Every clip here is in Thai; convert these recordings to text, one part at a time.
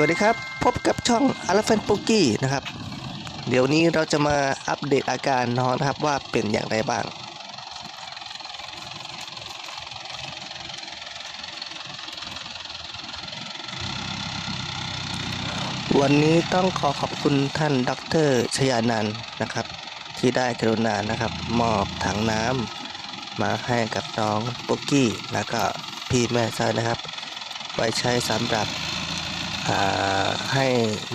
วัสดีครับ พบกับช่อง a l e p h a n t p o k i นะครับ เดี๋ยวนี้เราจะมาอัปเดตอาการน้องนะครับว่าเป็นอย่างไรบ้าง วันนี้ต้องขอขอบคุณท่านดรชยานันนะครับ ที่ได้กรุณานะครับ มอบถังน้ำมาให้กับน้องปุกกี้แล้วก็พี่แม่ซ้ายนะครับ ไว้ใช้สำหรับ ให้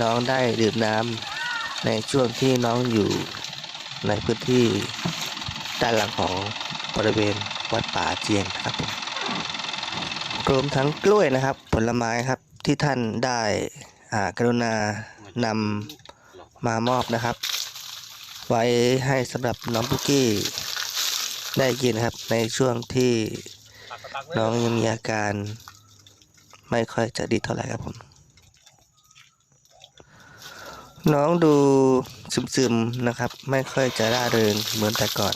น้องได้ดื่มน้ำในช่วงที่น้องอยู่ในพื้นที่ด้านหลังของบริเวณวัดป่าเจียงครับผมรวมทั้งกล้วยนะครับผลไม้ครับที่ท่านได้กรุณานำมามอบนะครับ ไว้ให้สำหรับน้องปุกกี้ได้กินครับในช่วงที่น้องยังมีอาการไม่ค่อยจะดีเท่าไหร่ครับผม น้องดูซึมๆนะครับ ไม่ค่อยจะร่าเริงเหมือนแต่ก่อน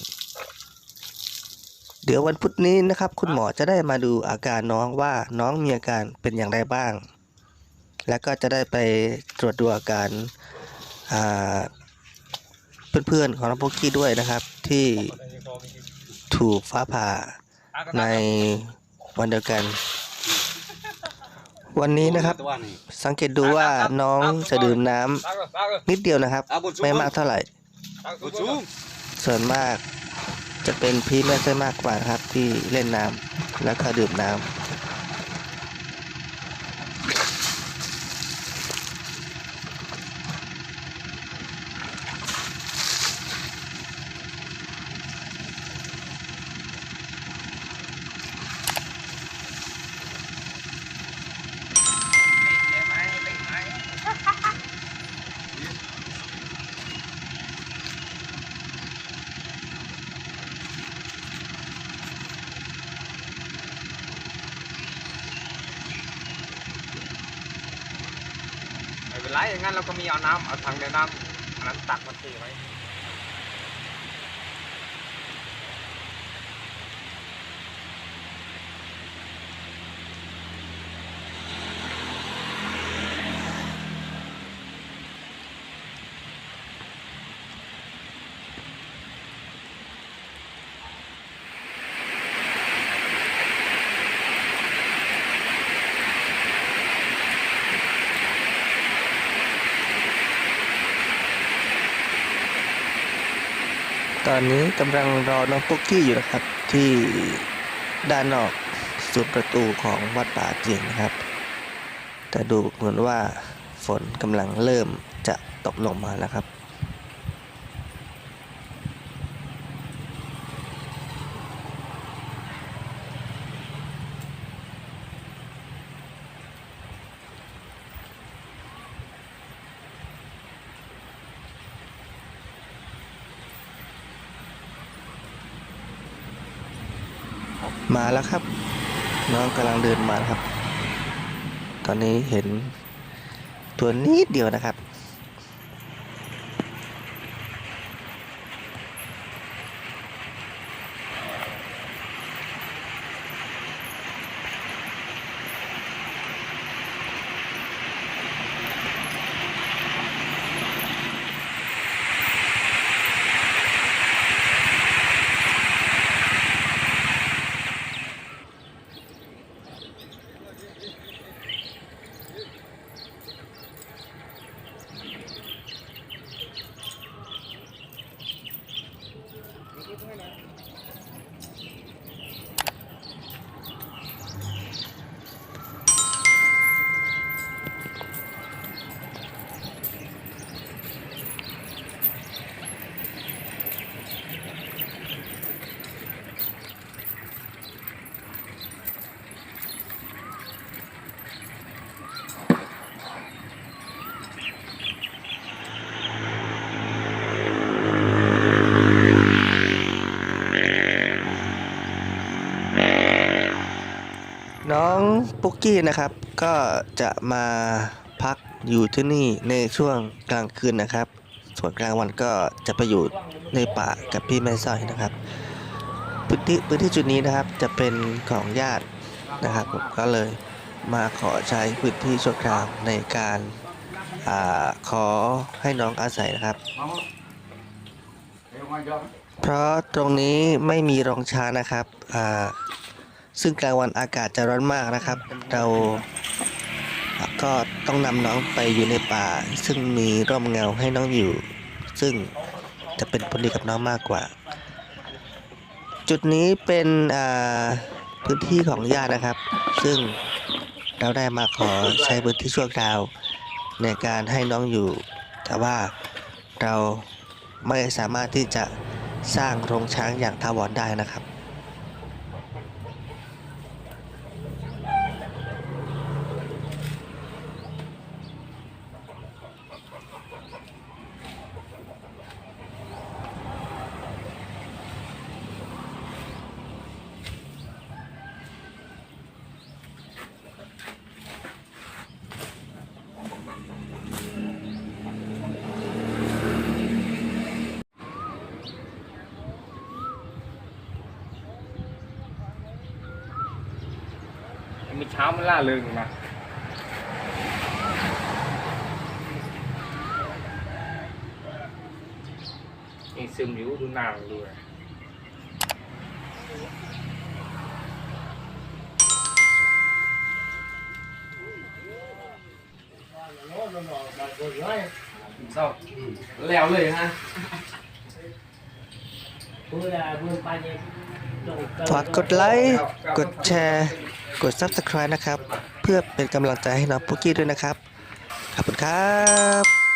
เดี๋ยววันพุธนี้นะครับ คุณหมอจะได้มาดูอาการน้องว่าน้องมีอาการเป็นอย่างไรบ้าง แล้วก็จะได้ไปตรวจดูอาการาเพื่อนๆของน้องโปกกี้ด้วยนะครับ ที่ถูกฟ้าผ่าในวันเดียวกัน วันนี้นะครับ สังเกตดูว่าน้องจะดื่มน้ำนิดเดียวนะครับ ไม่มากเท่าไหร่ ส่วนมากจะเป็นพี่แม่ใช่มากกว่านะครับที่เล่นน้ำแล้วก็ดื่มน้ ไหลอย่างนั้นเราก็มีเอาน้ำเอาถังเดียวน้ำอันนั้นตักมาเทไว้ ตอนนี้กำลังรอน้องปุ๊กกี้อยู่นะครับ ที่ด้านนอกสุดประตูของวัดป่าเจียงนะครับ แต่ดูเหมือนว่าฝนกำลังเริ่มจะตกลงมาแล้วครับ มาแล้วครับ น้องกำลังเดินมาครับ ตอนนี้เห็นตัวนิดเดียวนะครับ น้อง ปุ๊กกี้นะครับก็จะมาพักอยู่ที่นี่ในช่วงกลางคืนนะครับ ส่วนกลางวันก็จะไปอยู่ในป่ากับพี่แม่สร้อยนะครับ พื้นที่พื้นที่จุดนี้นะครับจะเป็นของญาตินะครับผมก็เลยมาขอใช้พื้นที่ชั่วคราวในการอาขอให้น้องอาศัยนะครับ เพราะตรงนี้ไม่มีโรงช้านะครับอ่า ซึ่งกลางวันอากาศจะร้อนมากนะครับ เราก็ต้องนำน้องไปอยู่ในป่า ซึ่งมีร่มเงาให้น้องอยู่ ซึ่งจะเป็นผลดีกับน้องมากกว่า จุดนี้เป็นพื้นที่ของญาตินะครับ ซึ่งเราได้มาขอใช้พื้นที่ชั่วคราว ในการให้น้องอยู่ แต่ว่าเราไม่สามารถที่จะสร้างโรงช้างอย่างถาวรได้นะครับ มี เช้ามันล่าเริงนะยังซึมอยู่ดูหนาวดูเลยเศร้าแล้วเลยฮะฝากกดไลค์กดแชร์ กด Subscribe นะครับ เพื่อเป็นกำลังใจให้น้องปุกกี้ด้วยนะครับ ขอบคุณครับ